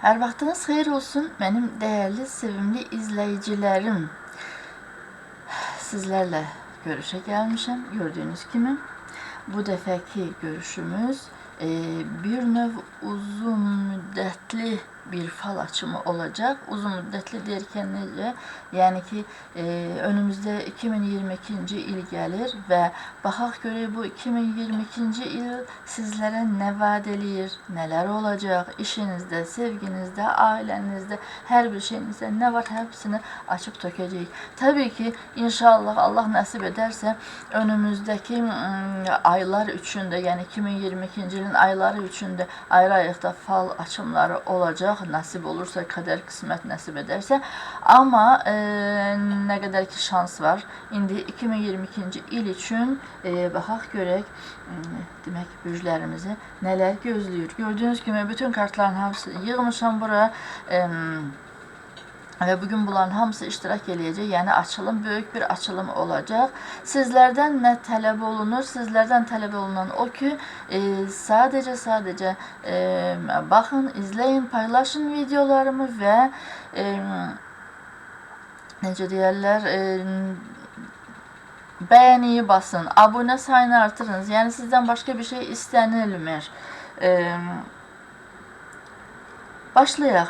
Her vaxtınız xeyir olsun benim değerli, sevimli izleyicilerim. Sizlerle görüşe gelmişim. Gördüğünüz gibi bu defeki görüşümüz e, bir növ uzun müddetli bir fal açımı olacak. Uzun müddetli derken nece? Yani ki e, önümüzde 2022. il gelir ve bakak göre bu 2022. il sizlere ne vaat eləyir, neler olacak, işinizde, sevginizde, ailenizde, her bir şeyinizde ne var hepsini açıp dökeceğiz. Tabii ki inşallah Allah nasip ederse önümüzdeki mm, aylar üçünde yani 2022. yılın ayları üçünde ayrı ayakta fal açımları olacak. Nasip olursa kader kısmet nasip ederse. Ama e, ne kadar ki şans var. İndi 2022. il için e, bakak görək mm, demek bürclərimizi neler gözlüyor. Gördüğünüz gibi bütün kartların hamısını yığmışam bura. Em, ve bugün bunların hamısı iştirak eləyəcək. Yəni açılım böyük bir açılım olacaq. Sizlərdən nə tələb olunur? Sizlərdən tələb olunan o ki, e, sadəcə sadəcə e, baxın, izləyin, paylaşın videolarımı və e, necə deyərlər, e, beğeniyi basın, abone sayını artırınız. Yani sizden başka bir şey istenilmir. Ee, başlayaq.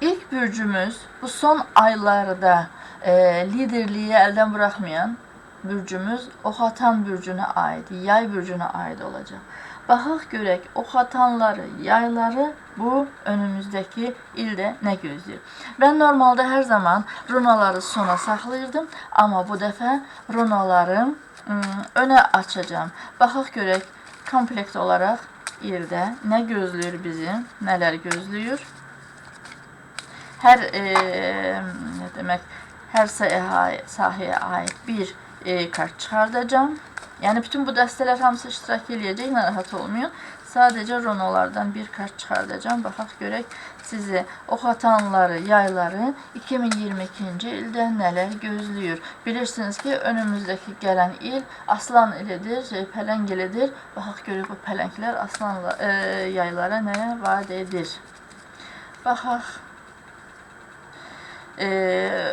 İlk bürcümüz bu son aylarda e, liderliği elden bırakmayan bürcümüz Oxatan bürcünə aid, yay bürcünə aid olacaq. Baxaq görək Oxatanları, yayları bu önümüzdeki ilde ne gözlüyor? Ben normalde her zaman runaları sona saxlayırdım, ama bu dəfə runaları ım, öne açacağım. Baxaq görək komplekt olarak ildə nə gözlüyor bizi, neler gözlüyor? Her e, ne demek her sahaya, sahaya ait bir e, kart çıkartacağım. Yani bütün bu dəstələr hamısı iştirak eləyəcək, narahat olmayın. Sadəcə ronolardan bir kart çıxardacağım. Baxaq görək sizi oxatanları, yayları 2022-ci ildə nələr gözləyir. Bilirsiniz ki, önümüzdəki gələn il aslan ilidir, şey, pələng ilidir. Baxaq görək bu pələnglər aslanla e, yaylara nəyə vaad edir. Baxaq. E,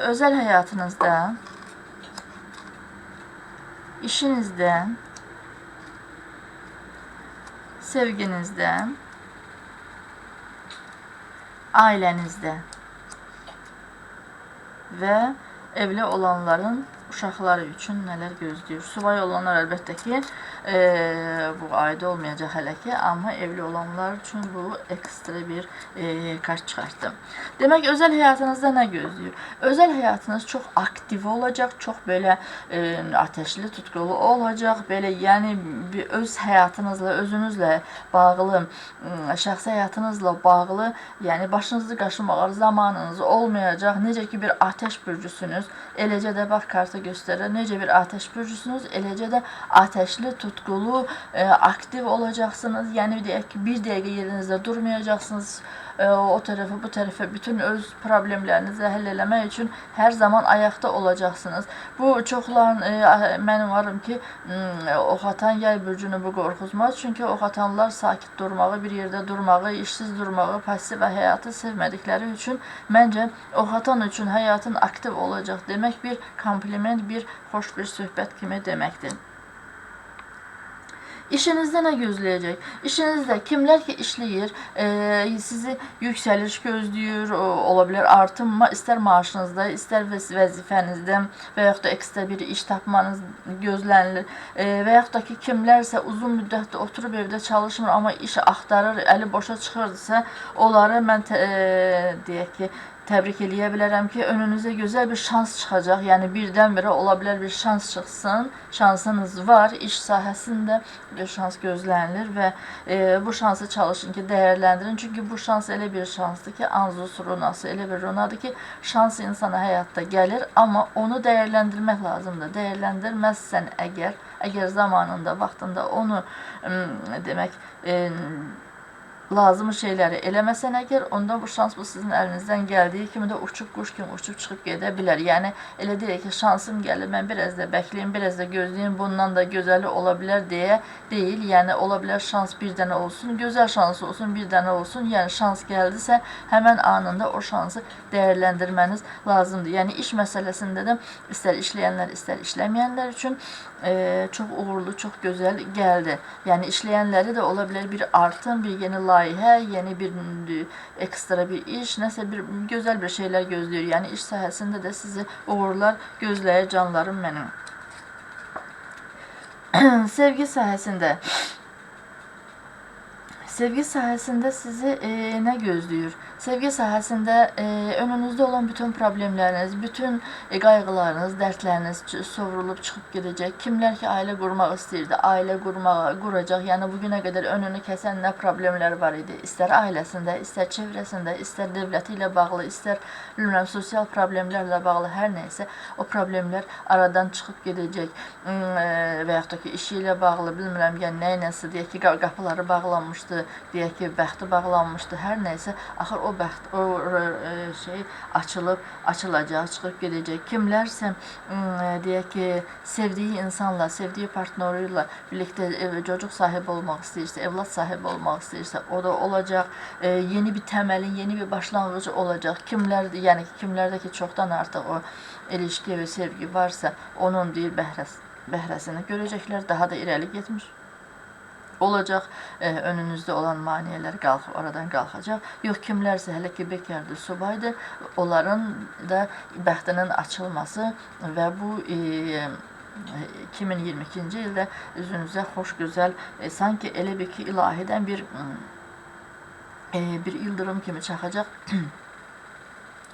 özel hayatınızda işinizden, sevginizden, ailenizde ve evli olanların uşaqları üçün nələr gözləyir? Subay olanlar əlbəttə ki, e, bu ayda olmayacaq hələ ki, amma evli olanlar üçün bu ekstra bir e, kart çıxartdım. Demək, özel həyatınızda nə gözləyir? Özel həyatınız çox aktiv olacaq, çox belə e, ateşli, tutqulu olacaq, belə yəni bir öz həyatınızla, özünüzlə bağlı, ıı, şəxsi həyatınızla bağlı, yəni başınızı qaşımağa zamanınız olmayacaq. Necə ki bir ateş bürcüsünüz, eləcə də bax kartı göstərir. Necə bir ateş bürcüsünüz, eləcə də ateşli, tutqulu, e, aktiv olacaqsınız. Yəni deyək ki, bir dəqiqə yerinizdə durmayacaqsınız. E, o tərəfə, bu tərəfə bütün öz problemlərinizi həll eləmək üçün hər zaman ayaqda olacaqsınız. Bu çoxların e, mənim varım ki, m, oxatan yay bürcünü bu qorxuzmaz. Çünki oxatanlar sakit durmağı, bir yerdə durmağı, işsiz durmağı, passiv həyatı sevmədikləri üçün məncə oxatan üçün həyatın aktiv olacaq demək bir kompliment, bir xoş bir söhbət kimi deməkdir. İşinizdə nə gözləyəcək? İşinizdə kimlər ki işləyir, e, sizi yüksəliş gözləyir, o, ola bilər artım, istər maaşınızda, istər vəz vəzifənizdə və yaxud da ekstra bir iş tapmanız gözlənilir. E, və yaxud da ki kimlərsə uzun müddətdə oturub evdə çalışmır, amma iş axtarır, əli boşa çıxırsa, onları mən e, deyək ki, təbrik eləyə bilərəm ki, önünüzə gözəl bir şans çıxacaq. Yəni birdən-birə ola bilər bir şans çıxsın. Şansınız var. İş sahəsində bir şans gözlənilir və e, bu şansı çalışın ki, dəyərləndirin. Çünki bu şans elə bir şansdır ki, Anzus runası elə bir runadır ki, şans insana həyatda gəlir, amma onu dəyərləndirmək lazımdır. Dəyərləndirməzsən əgər, əgər zamanında, vaxtında onu demək, e, lazım şeyleri eləməsən əgər, onda bu şans bu sizin əlinizdən gəldiyi kimi də uçub quş kimi uçub çıxıb gedə bilər. Yəni elə deyək ki, şansım gəlir, mən biraz da bəkləyim, biraz da gözləyim, bundan da gözəli ola bilər deyə deyil. Yəni ola bilər şans bir dənə olsun, gözəl şans olsun, bir dənə olsun. Yəni şans gəldisə, həmin anında o şansı dəyərləndirməniz lazımdır. Yəni iş məsələsində də istər işləyənlər, istər işləməyənlər üçün e, çox uğurlu, çox gözəl gəldi. Yəni işləyənləri də ola bilər bir artım, bir yeni layihə, yeni bir ekstra bir iş, nəsə bir gözəl bir şeylər gözləyir. Yəni iş sahəsində də sizi uğurlar gözləyir canlarım mənim. Sevgi sahəsində Sevgi sahəsində sizi e, nə gözləyir? Sevgi sahəsində e, önünüzdə olan bütün problemləriniz, bütün e, qayğılarınız, dərdləriniz sovrulub çıxıb gedəcək. Kimlər ki, ailə qurmaq istəyirdi, ailə qurmağa, quracaq. Yəni bu günə qədər önünü kəsən nə problemlər var idi? İstər ailəsində, istər çevrəsində, istər dövləti ilə bağlı, istər bilmirəm sosial problemlərlə bağlı hər nə isə o problemlər aradan çıxıb gedəcək. Hmm, e, və yaxud da ki, işi ilə bağlı, bilmirəm, yəni nə iləsə deyək ki, qa- qapıları bağlanmışdı, deyək ki, bəxti bağlanmışdı, hər nə isə axır o bəxt, o e, şey açılıb, açılacaq, çıxıb gedəcək. Kimlərsə e, deyək ki, sevdiyi insanla, sevdiyi partneri ilə birlikdə e, çocuq sahibi olmaq istəyirsə, evlad sahibi olmaq istəyirsə, o da olacaq. E, yeni bir təməlin, yeni bir başlanğıcı olacaq. Kimlər, yəni ki, kimlərdə ki, çoxdan artıq o ilişki və sevgi varsa, onun deyir bəhrəs, bəhrəsini görəcəklər, daha da irəli getmiş olacaq. E, önünüzdə olan maneələr qalxıb oradan qalxacaq. Yox kimlərsə hələ ki bekardır, subaydır, onların da bəxtinin açılması və bu e, 2022-ci ildə üzünüzə xoş gözəl e, sanki elə bir ki ilahidən bir e, bir ildırım kimi çaxacaq.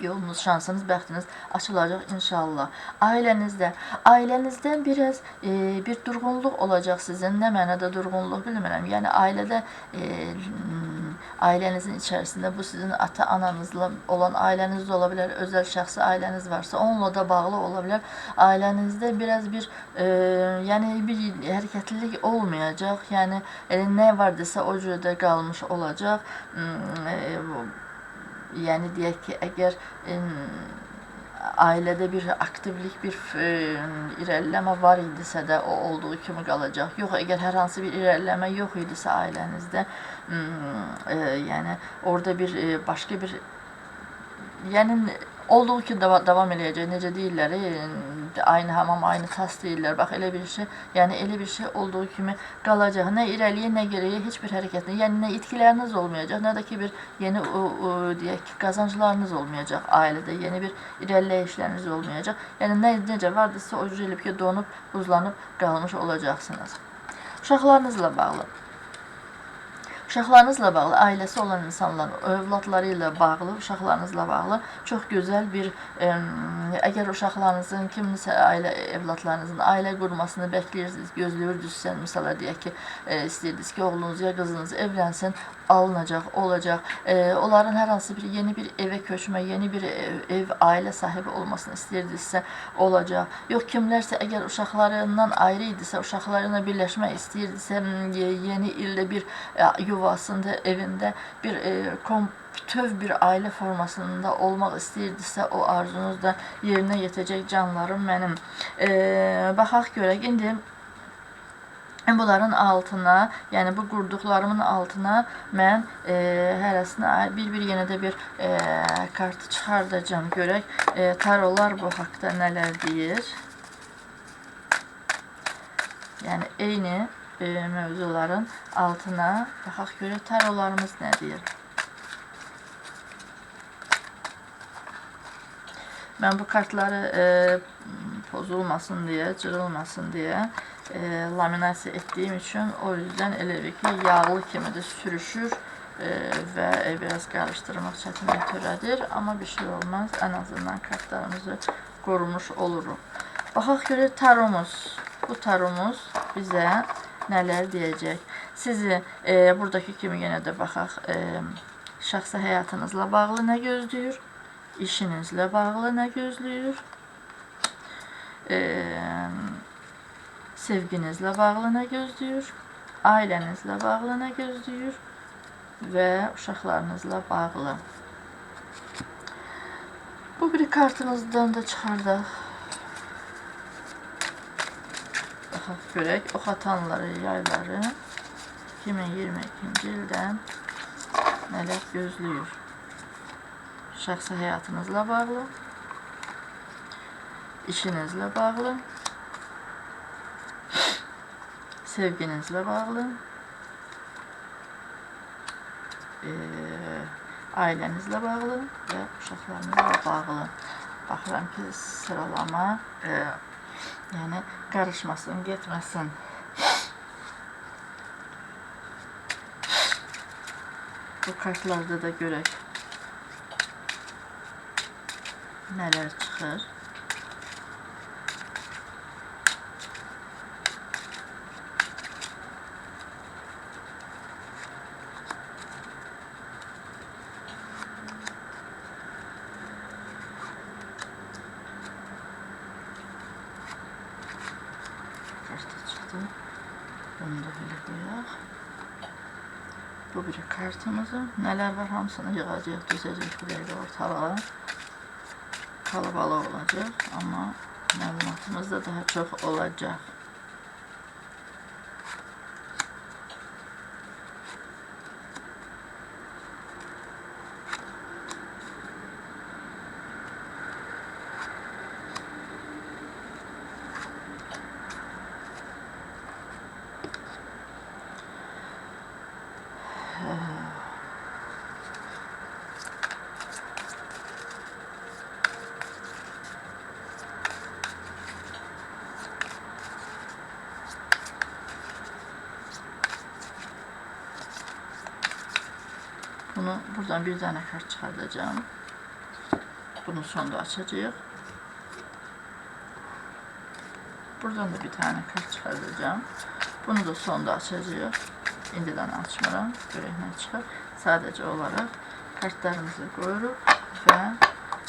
yolunuz, şansınız, bəxtiniz açılacaq inşallah. Ailənizdə, ailənizdən biraz e, bir durğunluq olacaq sizin. Nə mənada durğunluq bilmirəm. Yəni ailədə e, ailənizin içərisində bu sizin ata-ananızla olan ailəniz də ola bilər, özəl şəxsi ailəniz varsa, onunla da bağlı ola bilər. Ailənizdə biraz bir e, yəni bir hərəkətlilik olmayacaq. Yəni elə nə vardısa o cürdə qalmış olacaq. M, e, yəni deyək ki, em, ailədə bir aktivlik, bir e, var idisə də o olduğu kimi qalacaq. Yox, əgər hər hansı bir irəliləmə yox idisə ailənizdə, e, yəni orada bir e, başqa bir yəni olduğu kimi dava, davam eləyəcək. Necə deyirlər, aynı hamam, aynı tas deyirlər. Bax elə bir şey, yəni elə bir şey olduğu kimi qalacaq. Nə irəliyə, nə geriyə heç bir hərəkət, yəni nə itkiləriniz olmayacaq, nə də ki bir yeni o, o deyək ki, qazanclarınız olmayacaq ailədə, yeni bir irəliləyişləriniz olmayacaq. Yəni nə necə vardısa o cür elib ki, donub, buzlanıb qalmış olacaqsınız. Uşaqlarınızla bağlı Uşaqlarınızla bağlı, ailəsi olan insanlar, övladları ilə bağlı, uşaqlarınızla bağlı çox gözəl bir ə, əgər uşaqlarınızın kimsə ailə evladlarınızın ailə qurmasını bəkləyirsiniz, gözləyirsizsə, məsələ deyək ki, ə, istəyirsiniz ki, oğlunuz ya qızınız evlənsin, alınacaq, olacaq. E, onların hər hansı bir yeni bir evə köçmə, yeni bir ev, ev ailə sahibi olmasını istəyirdinizsə, olacaq. Yox kimlərsə əgər uşaqlarından ayrı idisə, uşaqlarıyla birləşmək istəyirdisə, yeni ildə bir e, yuvasında, evində bir e, kom bütöv bir ailə formasında olmaq istəyirdisə, o arzunuz da yerinə yetəcək canlarım mənim. E, baxaq görək indi bunların altına, yəni bu qurduqlarımın altına mən e, hərəsinə bir-bir yenə də bir e, kart çıxardacağam. Görək e, tarolar bu haqqda nələr deyir. Yəni eyni e, mövzuların altına baxaq görək tarolarımız nə deyir. Mən bu kartları e, pozulmasın deyə, cırılmasın deyə e, laminasiya etdiyim üçün o yüzden elə ki yağlı kimi de sürüşür e, və e, biraz qarışdırmaq çətinlik törədir. Amma bir şey olmaz. Ən azından kartlarımızı qorumuş oluruq. Baxaq görək taromuz. Bu taromuz bizə nələr deyəcək. Sizi e, buradakı kimi yenə də baxaq. E, şəxsi həyatınızla bağlı nə gözləyir? İşinizlə bağlı nə gözləyir? Eee sevginizlə bağlı nə gözləyir? Ailənizlə bağlı nə gözləyir? ve uşaqlarınızla bağlı. Bu bir kartınızdan da çıxardaq. Baxaq görək ox atanları, yayları 2022-ci ildən nələr gözləyir? Şəxsi həyatınızla bağlı, işinizlə bağlı, sevginizlə bağlı, eee, ailənizlə bağlı və uşaqlarınızla bağlı. Baxıram ki, sıralama eee, yəni qarışmasın, getməsin. Bu kartlarda da görək nələr çıxır. Kartı çıxdı. Qoyaq. Bu bir kartımızı. Nələr var hamısını yığacaq, düzəcək buraya ortalığa. Kalabalık olacaq, amma məlumatımız da daha çox olacaq. Bunu buradan bir tane kart çıkartacağım. Bunu sonda açacağız. Buradan da bir tane kart çıkartacağım. Bunu da sonda açacağız. İndiden açmıram. Görək nə çıxır. Sadəcə olaraq kartlarımızı qoyuruq və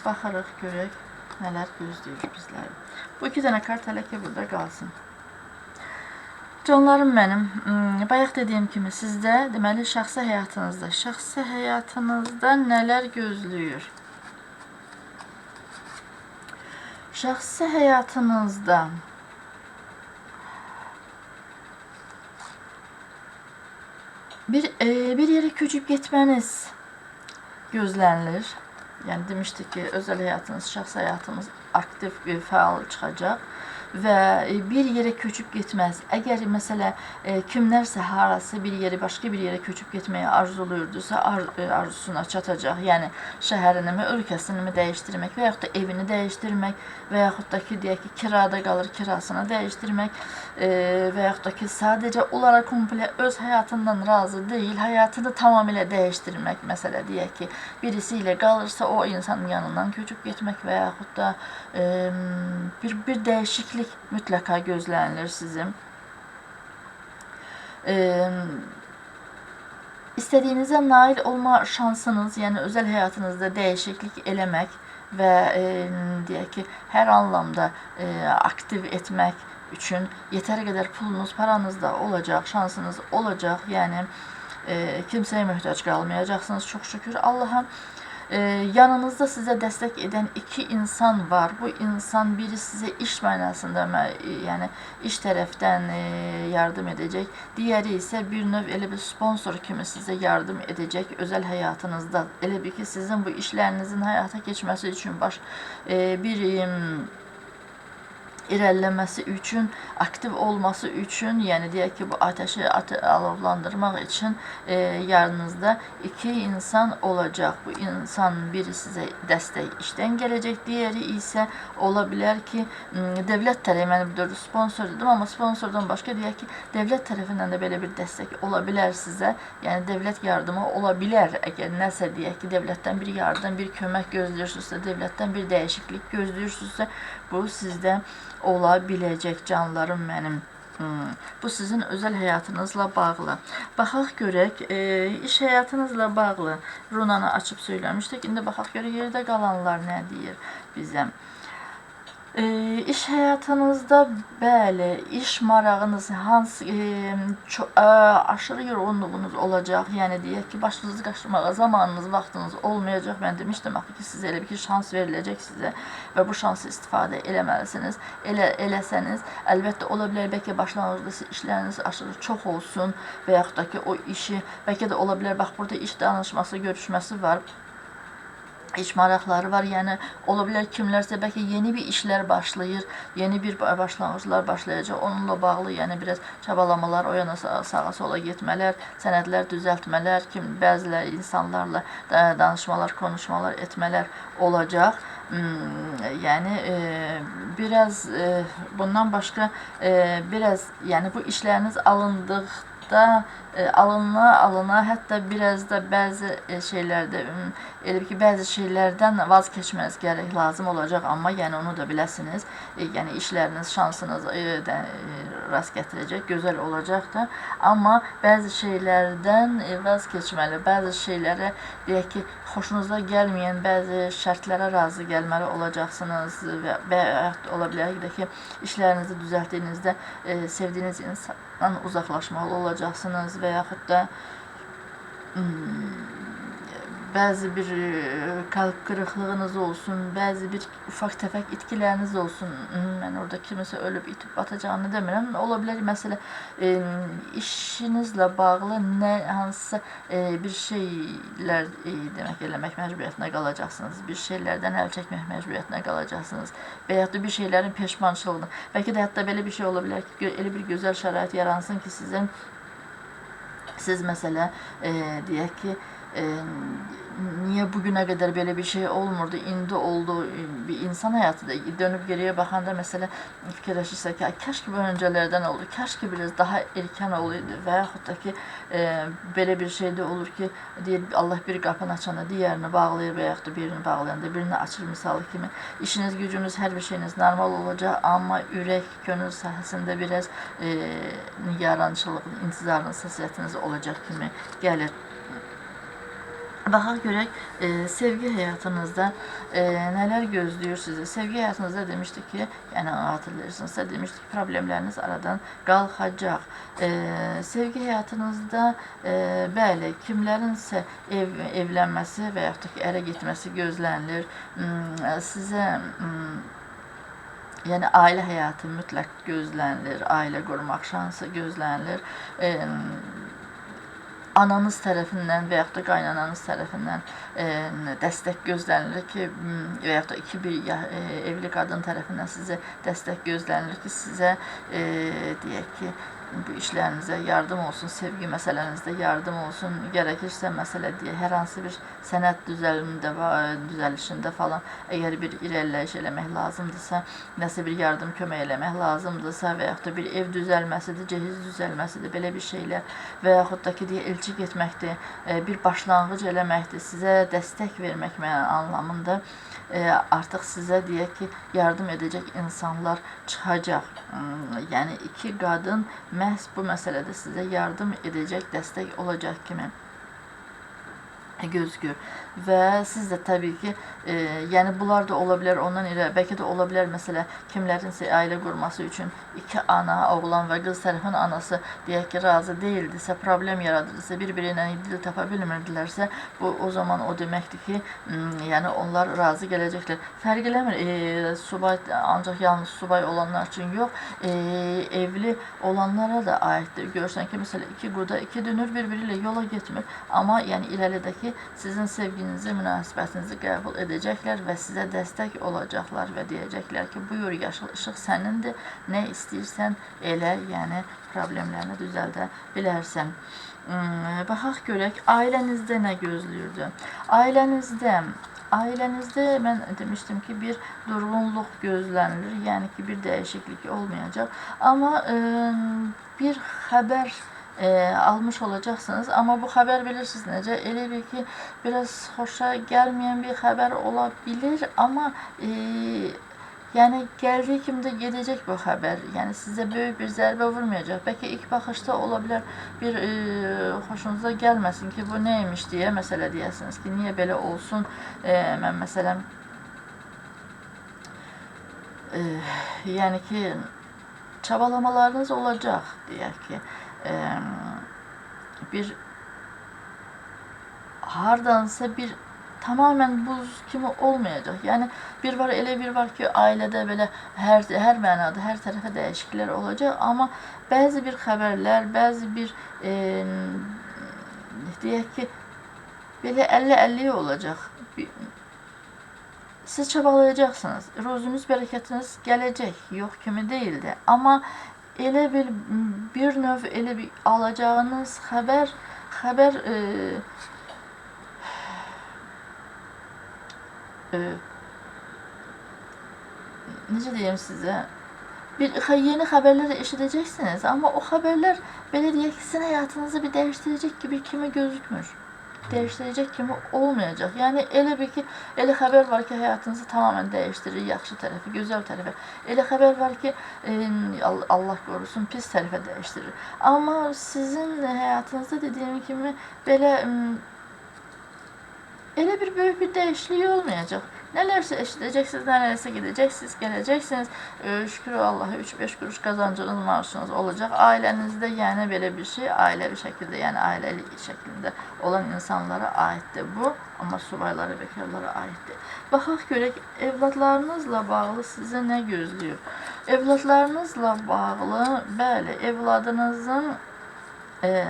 baxarıq görək nələr gözləyir bizləri. Bu iki dənə kart hələ ki burada qalsın. Canlarım mənim, hmm, bayaq dediyim kimi sizdə deməli şəxsi həyatınızda, şəxsi həyatınızda nələr gözləyir? Şəxsi həyatınızda bir e, bir yere köçüp gitmeniz gözlənilir. Yəni demişdik ki, özel həyatınız, şəxsi həyatınız aktiv bir fəal çıxacaq və e, bir yerə köçüb getməz. Əgər məsələ e, kimlərsə harası bir yeri başqa bir yerə köçüb getməyi arzuluyurdusa, ar e, arzusuna çatacaq. Yəni şəhərini mi, ölkəsini mi dəyişdirmək və yaxud da evini dəyişdirmək və yaxud da ki, deyək ki, kirada qalır, kirasını dəyişdirmək və yaxud da ki, sadəcə olaraq komple öz həyatından razı deyil, həyatını tamamilə dəyişdirmək. Məsələ deyək ki, birisi ilə qalırsa o insanın yanından köçüb getmək və yaxud da bir bir dəyişiklik mütləqa gözlənilir sizin. E, istədiyinizə nail olma şansınız, yəni özəl həyatınızda dəyişiklik eləmək və e, deyək ki, hər anlamda e, aktiv etmək üçün yetəri qədər pulunuz, paranız da olacaq, şansınız olacaq. Yəni e, kimsəyə möhtac qalmayacaqsınız çox şükür Allaha. E, yanınızda sizə dəstək edən iki insan var. Bu insan biri sizə iş mənasında, mə- yəni iş tərəfdən e, yardım edəcək. Diğeri isə bir növ elə bir sponsor kimi sizə yardım edəcək özəl həyatınızda. Elə bil ki, sizin bu işlərinizin həyata keçməsi üçün baş e, bir em, irəliləməsi üçün, aktiv olması üçün, yəni deyək ki, bu ateşi ate alovlandırmaq üçün e, yanınızda iki insan olacaq. Bu insan biri sizə dəstək işdən gələcək, digəri isə ola bilər ki, dövlət tərəfindən bir sponsor dedim, amma sponsordan başqa deyək ki, dövlət tərəfindən də belə bir dəstək ola bilər sizə. Yəni dövlət yardımı ola bilər. Əgər nəsə deyək ki, dövlətdən bir yardım, bir kömək gözləyirsinizsə, dövlətdən bir dəyişiklik gözləyirsinizsə, bu sizdə ola biləcək canlarım mənim. Hmm. Bu sizin özel həyatınızla bağlı. Baxaq görək, e, iş həyatınızla bağlı runanı açıb söyləmişdik. İndi baxaq görək yerdə qalanlar nə deyir bizə. E, iş hayatınızda böyle iş marağınız hansı e, ço- e, aşırı yorgunluğunuz olacak yani diye ki başınızı kaşırmağa zamanınız vaktiniz olmayacak ben demiştim axı ki size elə bir şans verilecek size ve bu şansı istifade eləməlisiniz. Elə eləsəniz əlbəttə ola bilər bəlkə başlanğıcda siz işləriniz aşırı çox olsun və yaxud ki o işi bəlkə də ola bilər bax burada iş danışması görüşməsi var iş maraqları var. Yəni ola bilər kimlərsə bəlkə yeni bir işlər başlayır, yeni bir ba- başlanğıclar başlayacaq. Onunla bağlı yəni biraz çabalamalar, o yana sağa, sola getmələr, sənədlər düzəltmələr, kim bəzilə insanlarla da- danışmalar, konuşmalar etmələr olacaq. Hmm, yəni e, biraz e, bundan başqa e, biraz yəni bu işləriniz alındıqda e, alına alına hətta biraz da bəzi e, şeylərdə m, elə ki bəzi şeylərdən vaz keçməniz gərək lazım olacaq amma yəni onu da biləsiniz. E, yəni işləriniz, şansınız e, də, e, rast gətirəcək, gözəl olacaq da. Amma bəzi şeylərdən e, vaz keçməli, bəzi şeylərə deyək ki, xoşunuza gəlməyən bəzi şərtlərə razı gəlməli olacaqsınız və, və ola bilər ki, ki, işlərinizi düzəltdiyinizdə e, sevdiyiniz insandan uzaqlaşmalı olacaqsınız və yaxud da hmm, bəzi bir e, kalp qırıqlığınız olsun, bəzi bir ufaq təfək itkiləriniz olsun. Hmm, Mən orada kiməsə ölüb itib batacağını demirəm. Ola bilər məsələ e, işinizlə bağlı nə hansısa e, bir şeylər e, demək eləmək məcburiyyətinə qalacaqsınız. Bir şeylərdən əl çəkmək məcburiyyətinə qalacaqsınız. Və ya da bir şeylərin peşmançılığını. Bəlkə də hətta belə bir şey ola bilər ki, elə bir gözəl şərait yaransın ki, sizin siz mesela e, deyək ki e, niye bugüne kadar böyle bir şey olmurdu, indi oldu e, bir insan hayatı da dönüp geriye bakanda mesela fikirleşirse ki "Ay, keşke bu öncelerden oldu, keşke biraz daha erken olaydı veyahut da ki e, böyle bir şey de olur ki diye Allah bir kapını açanda diğerini bağlayır veyahut da birini bağlayanda birini açır misal kimi. İşiniz gücünüz her bir şeyiniz normal olacak ama ürək, gönül sahəsində biraz e, nigarançılıq, intizarın həssasiyyətiniz olacaq kimi gəlir. Baxaq görək e, sevgi həyatınızda e, nələr gözləyir sizi? Sevgi həyatınızda demişdik ki, yəni hatırlayırsınızsa demişdik ki, problemləriniz aradan qalxacaq. E, sevgi həyatınızda e, bəli, kimlərinsə ev evlənməsi və yaxud da ki, ərə getməsi gözlənilir. Hmm, Sizə hmm, Yəni ailə həyatı mütləq gözlənilir, ailə şansı gözlənilir. E, ananız tərəfindən və yaxud da qaynananız tərəfindən e, dəstək gözlənilir ki, və yaxud da iki bir e, evli qadın tərəfindən sizə dəstək gözlənilir ki, sizə e, deyək ki, bu işlərinizə yardım olsun, sevgi məsələnizdə yardım olsun, gərəkirsə məsələ deyə hər hansı bir sənəd düzəlmində və düzəlişində falan əgər bir irəliləyiş eləmək lazımdırsa, nəsə bir yardım kömək eləmək lazımdırsa və yaxud da bir ev düzəlməsidir, cehiz düzəlməsidir, belə bir şeylər və yaxud da ki deyə elçi getməkdir, e, bir başlanğıc eləməkdir, sizə dəstək vermək anlamında e, artıq sizə deyək ki, yardım edəcək insanlar çıxacaq. Hmm, Yəni iki qadın məhz bu məsələdə sizə yardım edəcək, dəstək olacaq kimi gözgür və siz də təbii ki, e, yəni bunlar da ola bilər ondan irə, bəlkə də ola bilər məsələ kimlərinsə ailə qurması üçün iki ana, oğlan və qız tərəfin anası deyək ki, razı deyildisə, problem yaradırsa, bir-biri ilə dil tapa bu o zaman o deməkdir ki, m, yəni onlar razı gələcəklər. Fərq e, subay ancaq yalnız subay olanlar üçün yox, e, evli olanlara da aiddir. Görsən ki, məsələ iki quda, iki dünür bir-biri yola getmir, amma yəni irəlidəki sizin sevginizi, münasibətinizi qəbul edəcəklər və sizə dəstək olacaqlar və deyəcəklər ki, buyur yaşıl işıq sənindir, nə istəyirsən elə, yəni problemlərini düzəldə bilərsən. Hmm, Baxaq görək ailənizdə nə gözləyirdi? Ailənizdə Ailənizdə mən demişdim ki, bir durğunluq gözlənilir, yəni ki, bir dəyişiklik olmayacaq. Amma e, bir xəbər e, almış olacaqsınız. Amma bu xəbər bilirsiniz necə? Elə bir ki, biraz xoşa gəlməyən bir xəbər ola bilər, amma e, yəni gəldiyi kimi də gedəcək bu xəbər. Yəni sizə böyük bir zərbə vurmayacaq. Bəlkə ilk baxışda ola bilər bir e, xoşunuza gəlməsin ki, bu nəymiş deyə məsələ deyəsiniz ki, niyə belə olsun? E, məsələn e, yani ki çabalamalarınız olacak diye ki e, bir hardansa bir tamamen buz kimi olmayacak. Yani bir var ele bir var ki ailede böyle her her manada her tarafa değişiklikler olacak ama bazı bir haberler, bazı bir e, diye ki böyle 50-50 olacak. Bir- siz çabalayacaksınız. Rozunuz, bereketiniz gelecek. Yok kimi değildi. Ama ele bir bir növ ele bir alacağınız haber haber e, e, necə deyim sizə? Bir yeni haberleri eşideceksiniz ama o haberler belediye sizin hayatınızı bir değiştirecek gibi kimi gözükmür. Değiştirecek kimi olmayacak. Yani elə bir ki, elə haber var ki hayatınızı tamamen değiştirir, yaxşı tərəfi, gözəl tərəfi. Elə haber var ki, e, Al- Allah korusun pis tərəfə değiştirir. Ama sizin hayatınızda dediğim kimi belə Elə bir böyük bir dəyişiklik olmayacaq. Nələrsə eşidəcəksiniz, nələrsə gedəcəksiniz, gələcəksiniz. Ee, şükür Allah'a 3-5 kuruş kazancınız, maaşınız olacaq. Ailənizdə yəni belə bir şey ailəvi şəkildə, yəni ailəli şəklində olan insanlara aiddir bu. Amma subaylara, bekarlara aiddir. Baxaq görək evladlarınızla bağlı sizə nə gözləyir? Evladlarınızla bağlı, bəli, evladınızın e,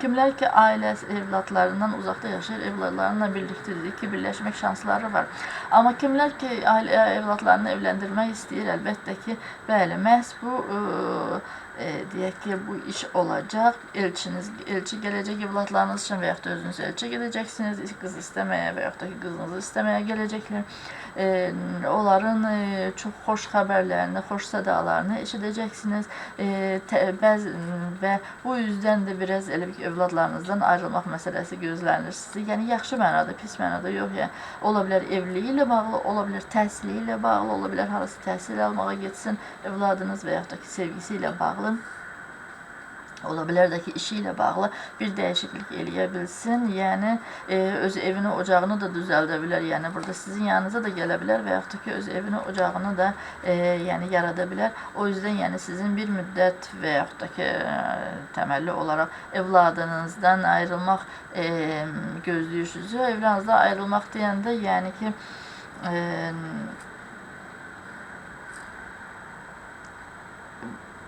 kimler ki ailesi evlatlarından uzakta yaşayır, evlatlarıyla birliktedir ki birleşmek şansları var. Ama kimler ki aile evlatlarını evlendirmek istiyor elbette ki böyle məhz bu e, e, deyək ki bu iş olacak. Elçiniz, elçi gelecek evlatlarınız için veyahut da özünüz elçi geleceksiniz. Kız istemeye veyahut da ki kızınızı istemeye gelecekler. E, onların e, çok hoş haberlerini, hoş sedalarını eşideceksiniz. E, və bu yüzden de biraz elə ki, evladlarınızdan ayrılmaq məsələsi gözlənilir sizə. Yəni yaxşı mənada, pis mənada yox. Yəni ola bilər evliliyi ilə bağlı, ola bilər təhsili ilə bağlı, ola bilər harası təhsil almağa getsin evladınız və yaxud da ki sevgisi ilə bağlı. Ola bilər də ki, işi ilə bağlı bir dəyişiklik eləyə bilsin. Yəni e, öz evini, ocağını da düzəldə bilər. Yəni burada sizin yanınıza da gələ bilər və yaxud ki, öz evini, ocağını da e, yəni yarada bilər. O yüzden yəni sizin bir müddət və yaxud da ki, e, təməlli olaraq evladınızdan ayrılmaq e, gözləyirsiniz. Evladınızdan ayrılmaq deyəndə yəni ki, e,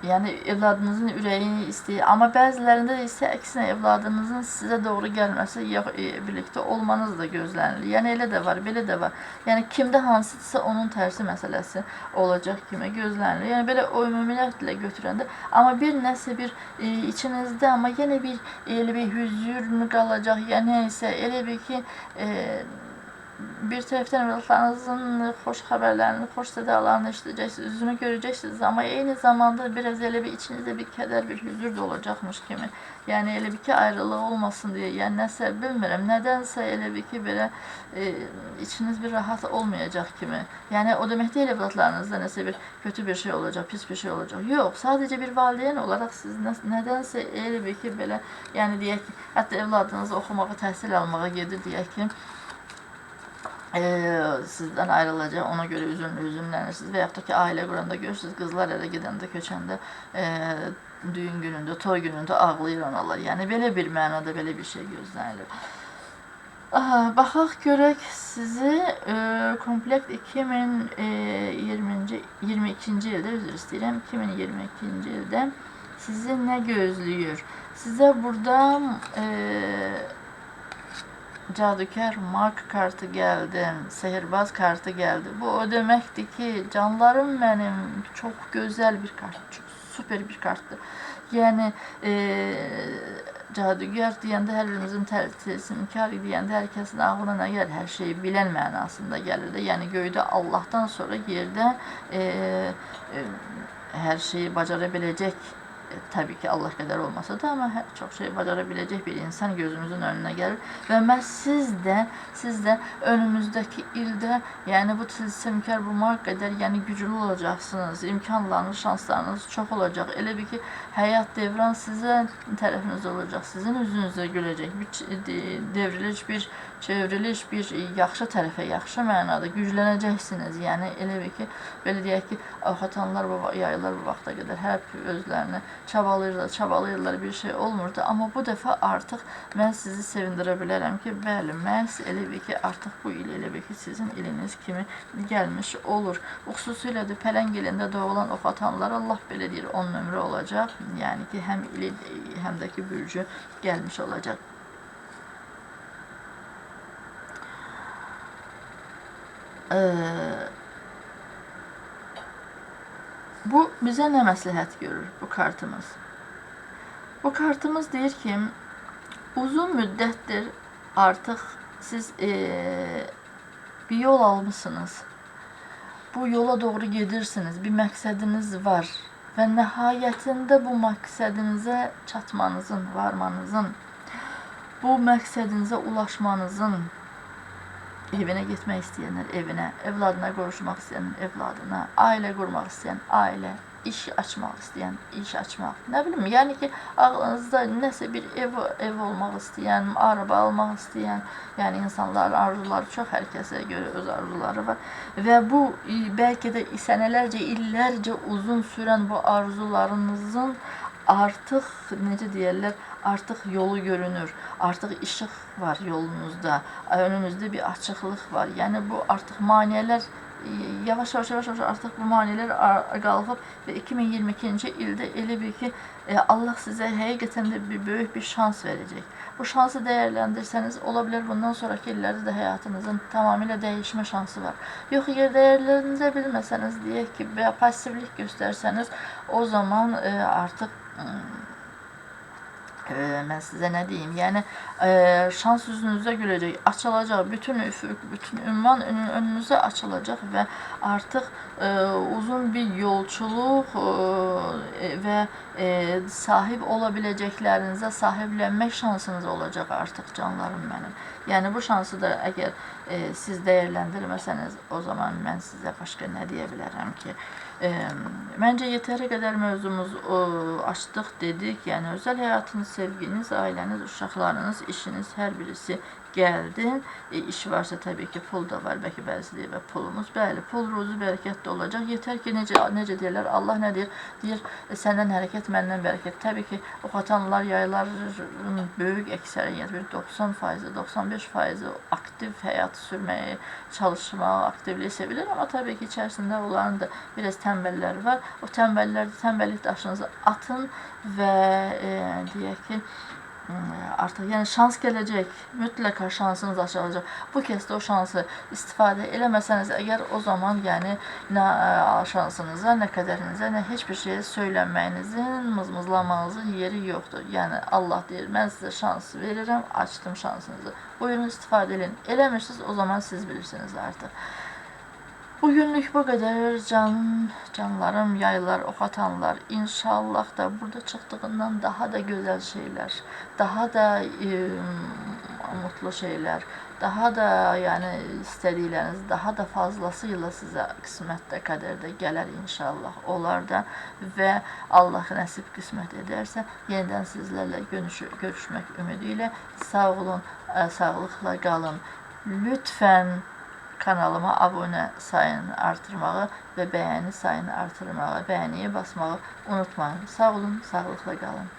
Yani evladınızın ürəyini istəyir. Amma bəzilərində də isə əksinə evladınızın sizə doğru gəlməsi, e, birlikdə olmanız da gözlənilir. Yəni elə də var, belə də var. Yəni kimdə hansısa onun tərsi məsələsi olacaq kimi gözlənilir. Yəni belə o ümumiyyətlə götürəndə, amma bir nəsə bir e, içinizdə amma yenə bir elə bir hüzün qalacaq. Yəni isə elə bir ki, e, bir tərəfdən evlatlarınızın xoş xəbərlərini, xoş sədalarını eşidəcəksiniz, üzünü görəcəksiniz, amma eyni zamanda biraz elə bir içinizdə bir kədər, bir hüzür də olacaqmış kimi. Yəni elə bir ki, ayrılıq olmasın deyə, yəni nəsə bilmirəm, nədənsə elə bir ki, belə e, içiniz bir rahat olmayacaq kimi. Yəni o demək deyil evlatlarınızda nəsə bir kötü bir şey olacaq, pis bir şey olacaq. Yox, sadəcə bir valideyn olaraq siz nə, nədənsə elə bir ki, belə, yəni deyək ki, hətta evladınız oxumağa, təhsil almağa gedir deyək ki, eee, sizden ayrılacak ona göre üzün, üzünlenirsiniz veyahut da ki aile kuranda görürsünüz kızlar eve gidende köçende eee düğün gününde, toy gününde ağlayır analar. Yani böyle bir mənada belə bir şey gözlənilir. Aha, Baxaq görək sizi e, komplekt 2020-ci 22-ci ildə üzr istəyirəm 2022-ci ildə sizi nə gözləyir? Sizə burada e, Cadükar Mark kartı geldi, sehirbaz kartı geldi. Bu o demekti ki canlarım benim çok güzel bir kart, çok süper bir karttı. Yani eee cadugar deyəndə hər birimizin təsirkar deyəndə hər kəsin ağlına nə gəlir? Şeyi bilən mənasında gəlir də. Yəni göydə Allahdan sonra yerdə eee e, hər şeyi bacara biləcək e, tabii ki Allah kadar olmasa da ama çok şey bacarabilecek bir insan gözümüzün önüne gelir. Ve ben siz de, siz de önümüzdeki ilde yani bu tilsimkar bu mark kadar yani güçlü olacaksınız. imkanlarınız, şanslarınız çok olacak. Elə bir ki hayat devran sizin tarafınız olacak. Sizin yüzünüze gülecek. Bir ç- de- devriliş bir çevriliş bir yaxşı tərəfə, yaxşı mənada güclənəcəksiniz. Yəni elə bir ki, belə deyək ki, avxatanlar bu yaylar bu vaxta qədər hep özlərini çabalayırlar, çabalayırlar bir şey olmurdu. Amma bu dəfə artıq mən sizi sevindirə bilərəm ki, bəli, məhz elə bir ki, artıq bu il elə bir ki, sizin iliniz kimi gəlmiş olur. Xüsusilə də pələng ilində doğulan oxatanlara Allah belə deyir, 10 nömrə olacaq. Yəni ki, həm ili, həm də ki, bürcü gəlmiş olacaq. Ee, bu bizə nə məsləhət görür bu kartımız? Bu kartımız deyir ki, uzun müddətdir artıq siz eee, bir yol almışsınız. Bu yola doğru gedirsiniz. Bir məqsədiniz var və nəhayətində bu məqsədinizə çatmanızın, varmanızın, bu məqsədinizə ulaşmanızın evinə getmək istəyənlər evinə, evladına qovuşmaq istəyənlər evladına, ailə qurmaq istəyən ailə, iş açmaq istəyən iş açmaq. Nə bilim, yəni ki, ağlınızda nəsə bir ev ev olmaq istəyən, araba almaq istəyən, yəni insanların arzuları çox, hər kəsə görə öz arzuları var və bu e, bəlkə də sənələrcə, illərcə uzun sürən bu arzularınızın artıq necə deyirlər, artıq yolu görünür. Artıq işıq var yolunuzda. Önünüzdə bir açıqlıq var. Yəni bu artıq maneələr e, yavaş yavaş yavaş yavaş artıq bu maneələr qalxıb və 2022-ci ildə bir ki, e, Allah sizə həqiqətən də bir böyük bir şans verəcək. Bu şansı dəyərləndirsəniz, ola bilər bundan sonraki illərdə də həyatınızın tamamilə dəyişmə şansı var. Yox, əgər dəyərləndirə bilməsəniz, deyək ki, və passivlik göstərsəniz, o zaman e, artıq e, mən sizə nə deyim? Yəni e, şans üzünüzə güləcək, açılacaq, bütün üfüq, bütün ünvan önü- önünüzə açılacaq və artıq e, uzun bir yolçuluq e, və e, sahib ola biləcəklərinizə sahiblənmək şansınız olacaq artıq canlarım mənim. Yəni bu şansı da əgər e, siz dəyərləndirməsəniz, o zaman mən sizə başqa nə deyə bilərəm ki? E, məncə yetəri qədər mövzumuz o, açdıq, dedik. Yəni özəl həyatınız, sevginiz, ailəniz, uşaqlarınız, işiniz hər birisi gəldi. E, iş varsa təbii ki, pul da var. Bəlkə bəzi və pulumuz. Bəli, pul ruzu bərəkətli olacaq. Yetər ki, necə necə deyirlər? Allah nə deyir? Deyir, e, səndən hərəkət, məndən bərəkət. Təbii ki, oxatanlar yayların böyük əksəriyyət bir 90%, 95% aktiv həyat sürməyə çalışmaq, aktivliyi sevilir, amma təbii ki, içərisində onların da biraz tənbəlləri var. O tənbəllər, tənbəllik daşınızı atın və e, deyək ki, Hmm, artıq yəni şans gələcək. Mütləqa şansınız açılacaq. Bu kəs də o şansı istifadə eləməsəniz, əgər o zaman yəni nə ə, şansınıza, nə qədərinizə, nə heç bir şeyə söylənməyinizin, mızmızlamağınızın yeri yoxdur. Yəni Allah deyir, mən sizə şans verirəm, açdım şansınızı. Buyurun istifadə edin. Eləmirsiniz, o zaman siz bilirsiniz artıq. Bugünlük bu qədər can, canlarım, yaylar, oxatanlar. İnşallah da burada çıxdığından daha da gözəl şeylər, daha da e, mutlu şeylər, daha da yəni istədikləriniz daha da fazlasıyla sizə qismətdə, qədərdə gələr inşallah. Onlar da və Allah nəsib qismət edərsə yenidən sizlərlə görüş görüşmək ümidi ilə sağ olun, ə, sağlıqla qalın. Lütfən kanalıma abunə sayını artırmağı və bəyəni sayını artırmağı, bəyəniyə basmağı unutmayın. Sağ olun, sağlıqla qalın.